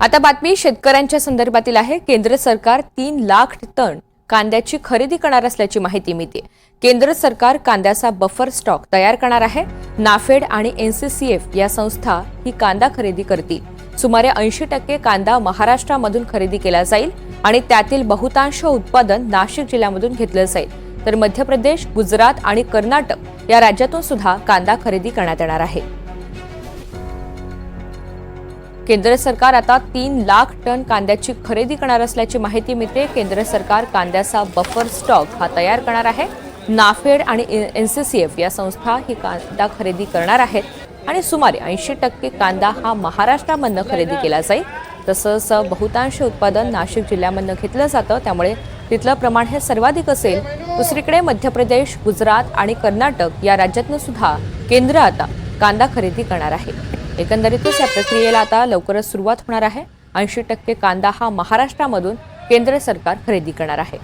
आता बातमी शेतकऱ्यांच्या संदर्भातील आहे. केंद्र सरकार तीन लाख टन कांद्याची खरेदी करणार असल्याची माहिती मिळते. केंद्र सरकार कांद्याचा बफर स्टॉक तयार करणार आहे. नाफेड आणि एनसीसीएफ या संस्था ही कांदा खरेदी करतील. सुमारे ऐंशी टक्के कांदा महाराष्ट्रामधून खरेदी केला जाईल आणि त्यातील बहुतांश उत्पादन नाशिक जिल्ह्यामधून घेतलं जाईल. तर मध्य प्रदेश गुजरात आणि कर्नाटक या राज्यातून सुद्धा कांदा खरेदी करण्यात येणार आहे. केंद्र सरकार आता तीन लाख टन कांद्याची खरेदी करणार असल्याची माहिती मिळते. केंद्र सरकार कांद्याचा बफर स्टॉक हा तयार करणार आहे. नाफेड आणि एनसीसीएफ या संस्था ही कांदा खरेदी करणार आहेत. आणि सुमारे ऐंशी टक्के कांदा हा महाराष्ट्रामधनं खरेदी केला जाईल. तसंच बहुतांश उत्पादन नाशिक जिल्ह्यामधनं घेतलं जातं. त्यामुळे तिथलं प्रमाण हे सर्वाधिक असेल. दुसरीकडे मध्य प्रदेश गुजरात आणि कर्नाटक या राज्यातनं सुद्धा केंद्र आता कांदा खरेदी करणार आहे. एकंदरीतच या प्रक्रियेला आता लवकरच सुरुवात होणार आहे. ऐंशी टक्के कांदा हा महाराष्ट्रामधून केंद्र सरकार खरेदी करणार आहे.